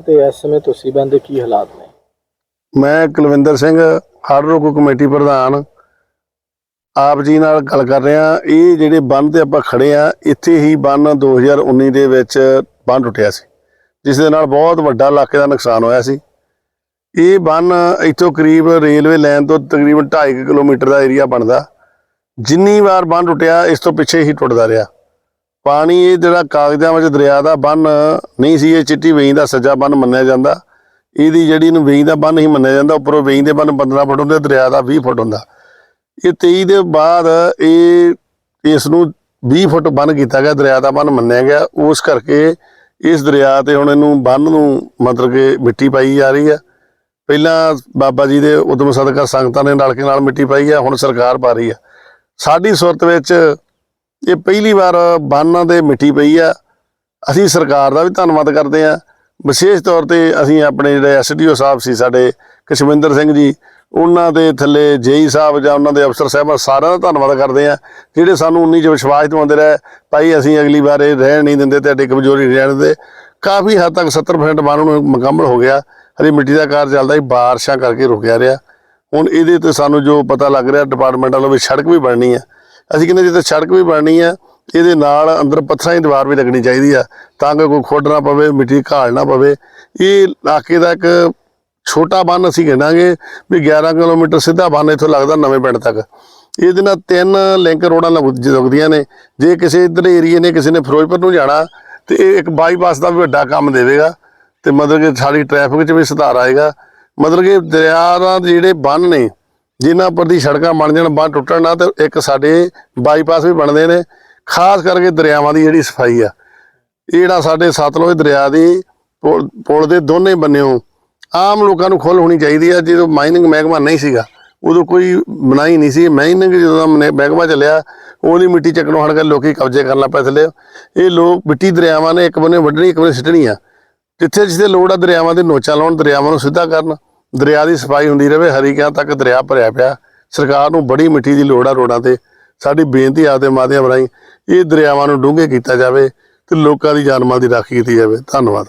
ਤੁਹਾਡਾ ਤੇ ਇਸ ਸਮੇਂ ਤੁਸੀਂ ਬੰਦੇ ਕੀ ਹਾਲਾਤ ਨੇ? ਮੈਂ ਕੁਲਵਿੰਦਰ ਸਿੰਘ, ਹੜ੍ਹ ਰੋਕੋ ਕਮੇਟੀ ਪ੍ਰਧਾਨ। ਆਪ ਜੀ ਨਾਲ ਗੱਲ ਕਰ ਰਿਹਾ ਇਹ ਜਿਹੜੇ ਬੰਨ ਤੇ ਆਪਾਂ ਖੜੇ ਆ ਇੱਥੇ ਹੀ ਬੰਨ 2019 ਦੇ ਵਿੱਚ ਬੰਨ ਟੁੱਟਿਆ ਸੀ, ਜਿਸ ਦੇ ਨਾਲ ਬਹੁਤ ਵੱਡਾ ਇਲਾਕੇ ਦਾ ਨੁਕਸਾਨ ਹੋਇਆ ਸੀ। ਇਹ ਬੰਨ ਇੱਥੋਂ ਕਰੀਬ ਰੇਲਵੇ ਲਾਈਨ ਤੋਂ ਤਕਰੀਬਨ 2.5 ਕਿਲੋਮੀਟਰ ਦਾ ਏਰੀਆ ਬਣਦਾ। ਜਿੰਨੀ ਵਾਰ ਬੰਨ ਟੁੱਟਿਆ, ਇਸ ਤੋਂ ਪਿੱਛੇ ਹੀ ਟੁੱਟਦਾ ਰਿਹਾ। ਪਾਣੀ ਇਹ ਜਿਹੜਾ ਕਾਗਜ਼ਾਂ ਵਿੱਚ ਦਰਿਆ ਦਾ ਬੰਨ ਨਹੀਂ ਸੀ, ਇਹ ਚਿੱਟੀ ਵੇਈ ਦਾ ਸੱਜਾ ਬੰਨ ਮੰਨਿਆ ਜਾਂਦਾ। ਇਹਦੀ ਜਿਹੜੀ ਨੂੰ ਵੇਈ ਦਾ ਬੰਨ ਹੀ ਮੰਨਿਆ ਜਾਂਦਾ, ਉੱਪਰੋਂ ਵੇਈ ਦੇ ਬੰਨ 15 ਫੁੱਟ ਹੁੰਦੇ, ਦਰਿਆ ਦਾ 20 ਫੁੱਟ ਹੁੰਦਾ। ਇਹ 23 ਦੇ ਬਾਅਦ ਇਹ ਇਸ ਨੂੰ 20 ਫੁੱਟ ਬੰਨ ਕੀਤਾ ਗਿਆ, ਦਰਿਆ ਦਾ ਬੰਨ ਮੰਨਿਆ ਗਿਆ। ਉਸ ਕਰਕੇ ਇਸ ਦਰਿਆ ਤੇ ਹੁਣ ਇਹਨੂੰ ਬੰਨ ਨੂੰ ਮਤਲਬ ਕਿ ਮਿੱਟੀ ਪਾਈ ਜਾ ਰਹੀ ਹੈ। ਪਹਿਲਾਂ ਬਾਬਾ ਜੀ ਦੇ ਉਦਮ ਸਦਕਾ ਸੰਗਤਾਂ ਨੇ ਰਲ ਕੇ ਨਾਲ ਮਿੱਟੀ ਪਾਈ ਹੈ, ਹੁਣ ਸਰਕਾਰ ਪਾ ਰਹੀ ਆ ਸਾਡੀ ਸੁਰਤ ਵਿੱਚ ਇਹ ਪਹਿਲੀ ਵਾਰ ਬੰਨਾਂ ਦੇ ਮਿੱਟੀ ਪਈ ਆ। ਅਸੀਂ ਸਰਕਾਰ ਦਾ ਵੀ ਧੰਨਵਾਦ ਕਰਦੇ ਆ ਵਿਸ਼ੇਸ਼ ਤੌਰ ਤੇ ਅਸੀਂ ਆਪਣੇ ਜਿਹੜੇ ਐਸਡੀਓ ਸਾਹਿਬ ਸੀ, ਸਾਡੇ ਕਸ਼ਮਿੰਦਰ ਸਿੰਘ ਜੀ, ਉਹਨਾਂ ਦੇ ਥੱਲੇ ਜੇਈ ਸਾਹਿਬ ਜਾਂ ਉਹਨਾਂ ਦੇ ਅਫਸਰ ਸਾਹਿਬਾਨ ਸਾਰਿਆਂ ਦਾ ਧੰਨਵਾਦ ਕਰਦੇ ਆ ਜਿਹੜੇ ਸਾਨੂੰ ਉਨੀ ਚ ਵਿਸ਼ਵਾਸ ਦਿਵਾਉਂਦੇ ਰਹੇ, ਭਾਈ ਅਸੀਂ ਅਗਲੀ ਵਾਰ ਇਹ ਰਹਿਣ ਨਹੀਂ ਦਿੰਦੇ, ਤੁਹਾਡੀ ਕਮਜ਼ੋਰੀ ਰਹਿਣ ਦਿੰਦੇ। ਕਾਫੀ ਹੱਦ ਤੱਕ 70% ਬਾਨ ਨੂੰ ਮੁਕੰਮਲ ਹੋ ਗਿਆ। ਹਰੀ ਮਿੱਟੀ ਦਾ ਕਾਰ ਚੱਲਦਾ ਸੀ, ਬਾਰਿਸ਼ਾਂ ਕਰਕੇ ਰੁਕਿਆ ਰਿਹਾ। ਹੁਣ ਇਹਦੇ ਤੇ ਸਾਨੂੰ ਜੋ ਪਤਾ ਲੱਗ ਰਿਹਾ ਡਿਪਾਰਟਮੈਂਟ ਵੱਲੋਂ ਵੀ ਸੜਕ ਵੀ ਬਣਨੀ ਆ। ਅਸੀਂ ਕਹਿੰਦੇ ਜਿੱਥੇ ਸੜਕ ਵੀ ਬਣਨੀ ਆ, ਇਹਦੇ ਨਾਲ ਅੰਦਰ ਪੱਥਰਾਂ ਦੀ ਦੀਵਾਰ ਵੀ ਲੱਗਣੀ ਚਾਹੀਦੀ ਆ, ਤਾਂ ਕਿ ਕੋਈ ਖੁੱਡ ਨਾ ਪਵੇ, ਮਿੱਟੀ ਘਾਲ ਨਾ ਪਵੇ। ਇਹ ਇਲਾਕੇ ਦਾ ਇੱਕ ਛੋਟਾ ਬੰਨ ਅਸੀਂ ਕਹਿਣਾਗੇ ਵੀ 11 ਕਿਲੋਮੀਟਰ ਸਿੱਧਾ ਬੰਨ ਇੱਥੋਂ ਲੱਗਦਾ ਨਵੇਂ ਪਿੰਡ ਤੱਕ। ਇਹਦੇ ਨਾਲ ਤਿੰਨ ਲਿੰਕ ਰੋਡਾਂ ਲੱਗ- ਲੱਗਦੀਆਂ ਨੇ। ਜੇ ਕਿਸੇ ਇਧਰ ਏਰੀਏ ਨੇ ਕਿਸੇ ਨੇ ਫਿਰੋਜ਼ਪੁਰ ਨੂੰ ਜਾਣਾ, ਤੇ ਇਹ ਇੱਕ ਬਾਈਪਾਸ ਦਾ ਵੀ ਵੱਡਾ ਕੰਮ ਦੇਵੇਗਾ, ਤੇ ਮਤਲਬ ਕਿ ਸਾਡੀ ਟ੍ਰੈਫਿਕ 'ਚ ਵੀ ਸੁਧਾਰ ਆਏਗਾ। ਮਤਲਬ ਕਿ ਦਰਿਆ ਦਾ ਜਿਹੜੇ ਬੰਨ ਨੇ ਜਿਨ੍ਹਾਂ ਪਰ ਦੀ ਸੜਕਾਂ ਬਣ ਜਾਣ, ਬੰਨ ਟੁੱਟਣ ਨਾ, ਤੇ ਇੱਕ ਸਾਡੇ ਬਾਈਪਾਸ ਵੀ ਬਣਦੇ ਨੇ। ਖਾਸ ਕਰਕੇ ਦਰਿਆਵਾਂ ਦੀ ਜਿਹੜੀ ਸਫ਼ਾਈ ਆ। ਇਹ ਜਿਹੜਾ ਸਾਡੇ ਸਤਲੁਜ ਦਰਿਆ ਦੀ ਪੁਲ ਪੁਲ ਦੇ ਦੋਨੇ ਬੰਨਿਓ, ਆਮ ਲੋਕਾਂ ਨੂੰ ਖੁੱਲ੍ਹ ਹੋਣੀ ਚਾਹੀਦੀ ਆ। ਜਦੋਂ ਮਾਈਨਿੰਗ ਮਹਿਕਮਾ ਨਹੀਂ ਸੀਗਾ, ਉਦੋਂ ਕੋਈ ਬਣਾਈ ਨਹੀਂ ਸੀ। ਮਾਈਨਿੰਗ ਜਦੋਂ ਦਾ ਮਹਿਕਮਾ ਚੱਲਿਆ, ਉਹਦੀ ਮਿੱਟੀ ਚੱਕਣੋਂ ਹਟ ਕੇ ਲੋਕੀ ਕਬਜ਼ੇ ਕਰਨ ਲੱਗ ਪਏ ਥੱਲੇ। ਇਹ ਲੋਕ ਮਿੱਟੀ ਦਰਿਆਵਾਂ ਨੇ ਇੱਕ ਬੰਨੇ ਵੱਢਣੀ, ਇੱਕ ਬੰਨੇ ਸਿੱਟਣੀ ਆ। ਜਿੱਥੇ ਜਿੱਥੇ ਲੋੜ ਆ, ਦਰਿਆਵਾਂ ਦੇ ਨੋਚਾਂ ਲਾਉਣ, ਦਰਿਆਵਾਂ ਨੂੰ ਸਿੱਧਾ ਕਰਨ। ਦਰਿਆ ਦੀ ਸਫ਼ਾਈ ਹੁੰਦੀ ਰਹੇ, ਹਰੀਕਿਆਂ ਤੱਕ ਦਰਿਆ ਭਰਿਆ ਪਿਆ। ਸਰਕਾਰ ਨੂੰ ਬੜੀ ਮਿੱਠੀ ਦੀ ਲੋੜ ਆ ਰੋਡਾਂ ਤੇ। ਸਾਡੀ ਬੇਨਤੀ ਆਪਦੇ ਮਾਧਿਅਮ ਰਾਹੀਂ ਇਹ ਦਰਿਆਵਾਂ ਨੂੰ ਡੂੰਘੇ ਕੀਤਾ ਜਾਵੇ ਤੇ ਲੋਕਾਂ ਦੀ ਜਾਨ ਮਾਲ ਦੀ ਰਾਖੀ ਕੀਤੀ ਜਾਵੇ। ਧੰਨਵਾਦ।